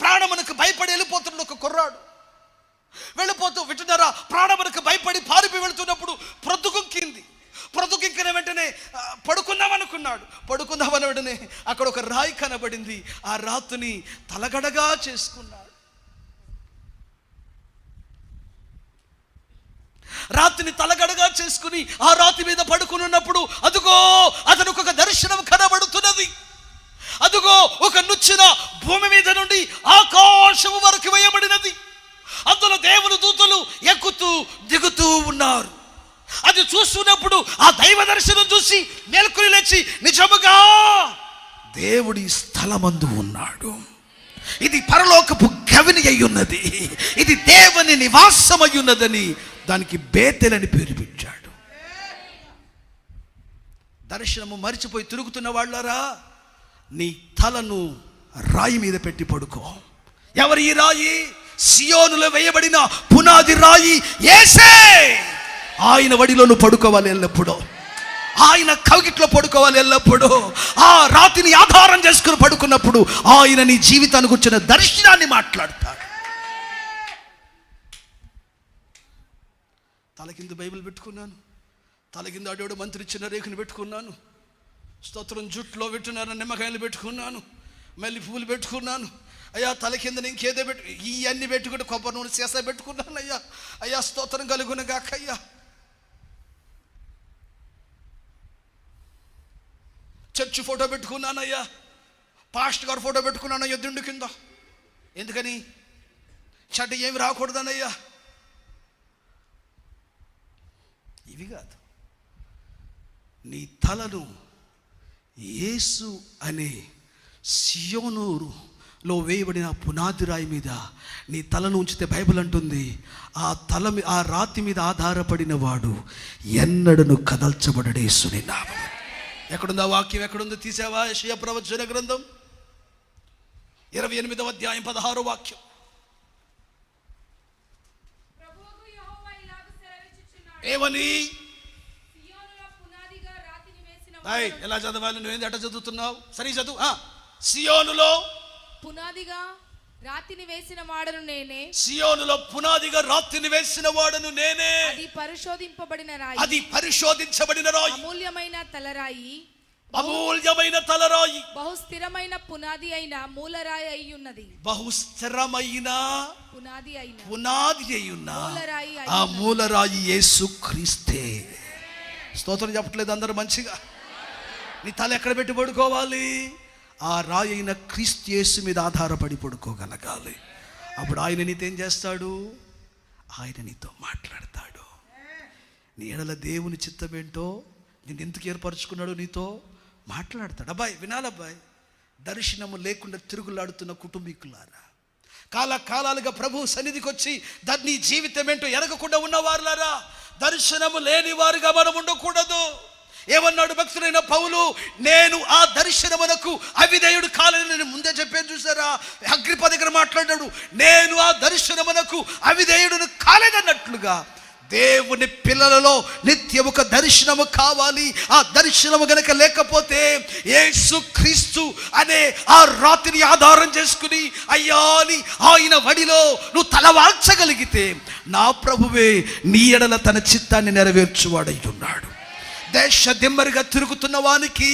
ప్రాణమునకు భయపడి వెళ్ళిపోతున్నాడు ఒక కుర్రాడు. వెళ్ళిపోతూ వింటున్నారా? ప్రాణమునకు భయపడి పారిపోయి వెళ్తున్నప్పుడు ప్రొద్దుకుంకింది ప్రొద్దుకింకిన వెంటనే పడుకుందామనుకున్నాడు పడుకుందామని వెంటనే అక్కడ ఒక రాయి కనబడింది. ఆ రాతుని తలగడగా చేసుకున్నాడు. రాత్రిని తలగడగా చేసుకుని ఆ రాతి మీద పడుకుని ఉన్నప్పుడు అదుగో అతనికి ఒక దర్శనం కనబడుతున్నది. అదుగో ఒక నుచ్చిన భూమి మీద నుండి ఆకాశము వరకు వేయబడినది. అందులో దేవుని దూతలు ఎక్కుతూ దిగుతూ ఉన్నారు. అది చూస్తున్నప్పుడు ఆ దైవ దర్శనం చూసి మేల్కొని లేచి నిజముగా దేవుడి స్థలమందు ఉన్నాడు. ఇది పరలోకపు గవిని అయి ఉన్నది. ఇది దేవుని నివాసం అయి ఉన్నదని దానికి బేతెలని పేరు పెట్టాడు. దర్శనము మరిచిపోయి తిరుగుతున్న వాళ్ళరా? నీ తలను రాయి మీద పెట్టి పడుకో. ఎవరి ఈ రాయి? సియోనులో వేయబడిన పునాది రాయి ఏసే! ఆయన వడిలో నువ్వు పడుకోవాలి ఎల్లప్పుడూ. ఆయన కవికిట్లో పడుకోవాలి ఎల్లప్పుడూ. ఆ రాతిని ఆధారం చేసుకుని పడుకున్నప్పుడు ఆయన నీ జీవితానికి వచ్చిన దర్శనాన్ని మాట్లాడతాడు. తల కింద బైబిల్ పెట్టుకున్నాను. తల కింద అడవుడు మంత్రి చిన్న రేఖను పెట్టుకున్నాను. స్తోత్రం జుట్లో పెట్టున్నాను నిమ్మకాయలు పెట్టుకున్నాను మళ్ళీ పూలు పెట్టుకున్నాను. అయ్యా తల కింద ఇంకేదో పెట్టు ఇవన్నీ పెట్టుకుంటే కొబ్బరి నూనె చేసా పెట్టుకున్నాను అయ్యా. అయ్యా స్తోత్రం కలుగున గాకయ్యా చర్చ్ ఫోటో పెట్టుకున్నానయ్యా పాస్ట్ గారు ఫోటో పెట్టుకున్నానయ్యా దిండు కింద. ఎందుకని? చెడ్డ ఏమి రాకూడదనయ్యా. ఇవి కాదు. నీ తలను యేసు అనే సియోనూరులో వేయబడిన పునాది రాయి మీద నీ తలను ఉంచితే బైబిల్ అంటుంది ఆ తల ఆ రాతి మీద ఆధారపడిన వాడు ఎన్నడను కదల్చబడడే సుని నామం. ఎక్కడుంది ఆ వాక్యం? ఎక్కడుంది? తీసావా? యెషయా ప్రవచన గ్రంథం? ఇరవై ఎనిమిదవ అధ్యాయం పదహారో వాక్యం. ఏమని? రాతిని హాయ్ ఎలా చదవాలి? నువ్వేంది ఎట్ట చదువుతున్నావు? సరే చదువు. ఆ, సియోనులో పునాదిగా రాతిని వేసిన వాడను నేనే. సియోనులో పునాదిగా రాత్రిని వేసిన వాడను నేనే. అది పరిశోధింపబడిన రాయి. అది పరిశోధించబడిన రాయి. అమూల్యమైన తలరాయి. అమూల్యమైన తలరాయి. బహు స్థిరమైన పునాది అయిన మూలరాయి అయి ఉన్నది బహుస్థిరమైన పునాది అయిన పునాది అయ్యున్న మూలరాయి అయి ఆ. మూలరాయి యేసు క్రీస్తే స్తోత్రం చెప్పట్లేదు అందరూ మంచిగా. నీ తల ఎక్కడ పెట్టి పడుకోవాలి? ఆ రాయి అయిన క్రీస్తు మీద ఆధారపడి పడుకోగలగాలి. అప్పుడు ఆయన నీతేం ఏం చేస్తాడు? ఆయన నీతో మాట్లాడతాడు. నీ ఎడల దేవుని చిత్తం ఏంటో నేను ఎందుకు ఏర్పరచుకున్నాడు నీతో మాట్లాడతాడు. అబ్బాయి వినాలబ్బాయి దర్శనము లేకుండా తిరుగులాడుతున్న కుటుంబీకులారా కాల కాలాలుగా ప్రభు సన్నిధికి వచ్చి దాన్ని నీ జీవితం ఏంటో ఎరగకుండా ఉన్నవారులారా దర్శనము లేని వారుగా మనం ఉండకూడదు. ఏమన్నాడు భక్తుడైన పౌలు? నేను ఆ దర్శనమునకు అవిధేయుడు కాలని. నేను ముందే చెప్పాను చూసారా అగ్రిప దగ్గర మాట్లాడాడు నేను ఆ దర్శనమునకు అవిధేయుడును కాలేదన్నట్లుగా దేవుని పిల్లలలో నిత్యం ఒక దర్శనము కావాలి. ఆ దర్శనము గనక లేకపోతే యేసు క్రీస్తు అనే ఆ రాతిని ఆధారం చేసుకుని అయ్యా అని ఆయన వడిలో నువ్వు తలవాల్చగలిగితే నా ప్రభువే నీ ఎడల తన చిత్తాన్ని నెరవేర్చువాడై ఉన్నాడు. దేశ దిమ్మరిగా తిరుగుతున్న వానికి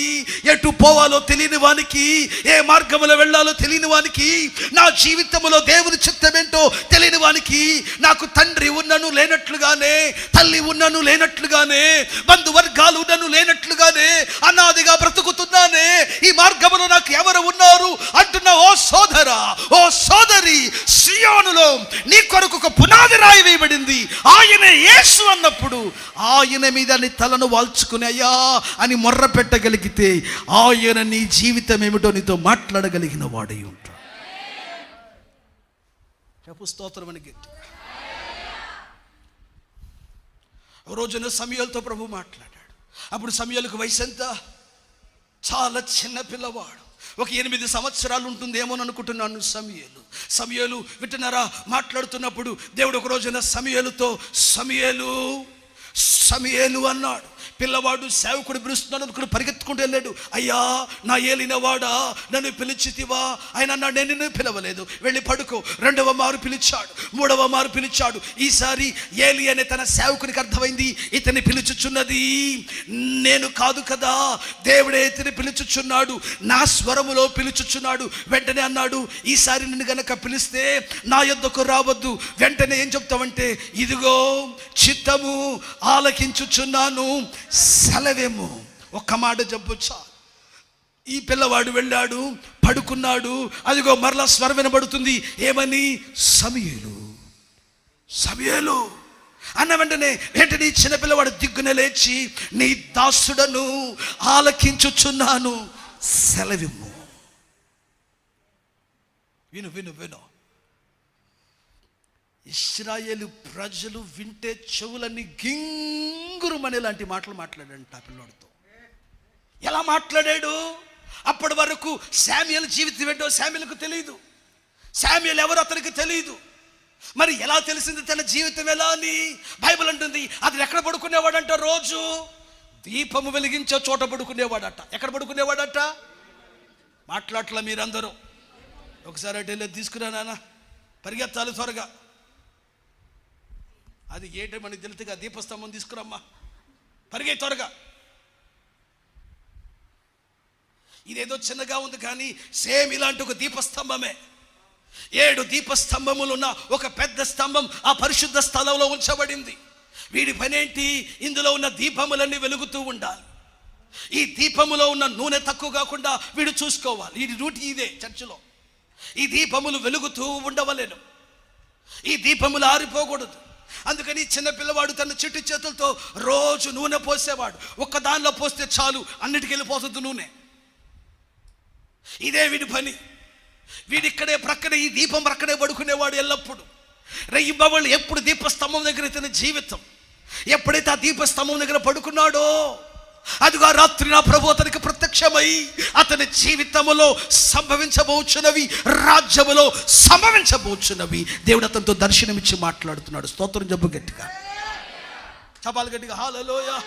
ఎటు పోవాలో తెలియని వానికి ఏ మార్గములో వెళ్ళాలో తెలియని వానికి నా జీవితంలో దేవుని చిత్తమేంటో తెలియని వానికి నాకు తండ్రి ఉన్నను లేనట్లుగానే తల్లి ఉన్నను లేనట్లుగానే బంధువర్గాలు ఉన్నను లేనట్లుగానే అనాదిగా బ్రతుకుతున్నానే ఈ మార్గములో నాకు ఎవరు ఉన్నారు? అంటున్న ఓ సోదర ఓ సోదరి సియోనులో నీ కొరకు ఒక పునాది రాయి వేయబడింది. ఆయనే యేసు అన్నప్పుడు ఆయన మీద నీ తలను వాల్చుకుని అయ్యా అని మొర్ర పెట్టగలిగితే ఆయన నీ జీవితం ఏమిటో నీతో మాట్లాడగలిగిన వాడై ఉంటాడు. చెప్పు స్తోత్రం అని గట్టి రోజున సమయాలతో ప్రభు మాట్లాడాడు. అప్పుడు సమయాలకు వయసు ఎంత? చాలా చిన్న పిల్లవాడు. ఒక ఎనిమిది సంవత్సరాలు ఉంటుందేమో అనుకుంటున్నాను సమయలు. సమయలు వింటున్నారా? మాట్లాడుతున్నప్పుడు దేవుడు ఒక రోజున సమయలుతో సమయలు సమయలు అన్నాడు. పిల్లవాడు సేవకుడు పిలుస్తున్నాడు అనుకుని పరిగెత్తుకుంటూ వెళ్ళాడు. అయ్యా నా ఏలినవాడా నన్ను పిలిచితివా? ఆయన అన్నాడు నేను నిన్ను పిలవలేదు. వెళ్ళి పడుకో. రెండవ మారు పిలిచాడు. మూడవ మారు పిలిచాడు. ఈసారి ఏలి అనే తన సేవకునికి అర్థమైంది. ఇతని పిలుచుచున్నది నేను కాదు కదా. దేవుడే ఇతని పిలుచుచున్నాడు. నా స్వరములో పిలుచుచున్నాడు. వెంటనే అన్నాడు ఈసారి నిన్ను గనక పిలిస్తే నా యొద్దకు రావద్దు. వెంటనే ఏం చెప్తావంటే ఇదిగో చిత్తము ఆలకించుచున్నాను. సెలవేమో. ఒక్క మాట చెప్పొచ్చా ఈ పిల్లవాడు వెళ్ళాడు పడుకున్నాడు అదిగో మరలా స్వరం వినబడుతుంది. ఏమని? సమయలు. సమయలు. అన్న వెంటనే వెంటనే చిన్న చిన్నపిల్లవాడు దిగ్గున లేచి నీ దాసుడను ఆలకించుచున్నాను. సెలవిమ్ము విను విను విను. ఇస్రాయేలు ప్రజలు వింటే చెవులన్నీ గింగురుమనే లాంటి మాటలు మాట్లాడంట ఆ పిల్లోడితో. ఎలా మాట్లాడాడు? అప్పటి వరకు శామ్యుల జీవితం ఏంటో శామ్యులకు తెలియదు శామ్యులు ఎవరు అతనికి తెలియదు మరి ఎలా తెలిసింది తన జీవితం ఎలా అని? బైబిల్ అంటుంది అతను ఎక్కడ పడుకునేవాడంట రోజు? దీపము వెలిగించే చోట పడుకునేవాడట. ఎక్కడ పడుకునేవాడట? మాట్లాడట్ల మీరందరూ. ఒకసారి అటు వెళ్ళి తీసుకురా నాన్న. పరిగెత్తాలి త్వరగా. అది ఏటమని తెలుతుగా దీపస్తంభం తీసుకురమ్మా. పరిగే త్వరగా. ఇదేదో చిన్నగా ఉంది కానీ సేమ్ ఇలాంటి ఒక దీపస్తంభమే. ఏడు దీపస్తంభములున్న ఒక పెద్ద స్తంభం ఆ పరిశుద్ధ స్థలంలో ఉంచబడింది. వీడి పనేంటి? ఇందులో ఉన్న దీపములన్నీ వెలుగుతూ ఉండాలి. ఈ దీపములో ఉన్న నూనె తక్కువ కాకుండా వీడు చూసుకోవాలి. వీడి డ్యూటీ ఇదే చర్చిలో. ఈ దీపములు వెలుగుతూ ఉండవలేను. ఈ దీపములు ఆరిపోకూడదు. అందుకని చిన్న పిల్లవాడు తన చెట్టు చేతులతో రోజు నూనె పోసేవాడు. ఒక్క దానిలో పోస్తే చాలు అన్నిటికి వెళ్ళిపోతుంది నూనె. ఇదే వీడి పని. వీడిక్కడే ప్రక్కనే ఈ దీపం ప్రక్కనే పడుకునేవాడు ఎల్లప్పుడు. రెయ్యిబ్బవళ్ళు ఎప్పుడు దీపస్తంభం దగ్గర తన జీవితం? ఎప్పుడైతే ఆ దీపస్తంభం దగ్గర పడుకున్నాడో అదిగా రాత్రి నా ప్రభు అతనికి ప్రత్యక్షమై అతని జీవితములో సంభవించబోచున్నవి రాజ్యములో సంభవించబోచున్నవి. దేవుడు అతనితో దర్శనమిచ్చి మాట్లాడుతున్నాడు. స్తోత్రం జబ్బు గట్టిగా. చపాలు గట్టిగా. హాలలోయ.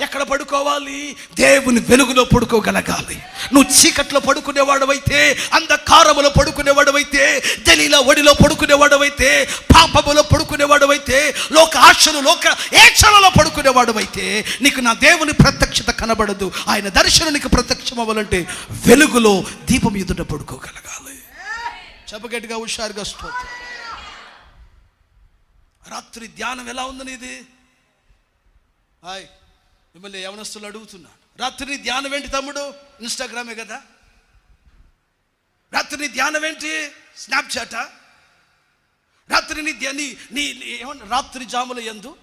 ఎక్కడ పడుకోవాలి? దేవుని వెలుగులో పడుకోగలగాలి. నువ్వు చీకట్లో పడుకునేవాడవైతే అంధకారములో పడుకునేవాడవైతే దలీల ఒడిలో పడుకునేవాడవైతే పాపములో పడుకునేవాడవైతే లోక ఆశలు లోక ఏక్షలలో పడుకునేవాడవైతే నీకు నా దేవుని ప్రత్యక్షత కనబడదు. ఆయన దర్శనం నీకు ప్రత్యక్షం అవ్వాలంటే వెలుగులో దీపం ఎదుట పడుకోగలగాలి. చెప్పగట్టిగా హుషారుగా స్తోత్రం. రాత్రి ధ్యానం ఎలా ఉంది నీది? హాయ్. మిమ్మల్ని యవనస్తులు అడుగుతున్నాను. రాత్రి ధ్యానం ఏంటి తమ్ముడు? ఇన్స్టాగ్రామే కదా? రాత్రి నీ ధ్యానం ఏంటి? స్నాప్చాటా రాత్రి నీ ధ్యా- నీ నీ నీ- ఏమన్నా రాత్రి జాముల ఎందు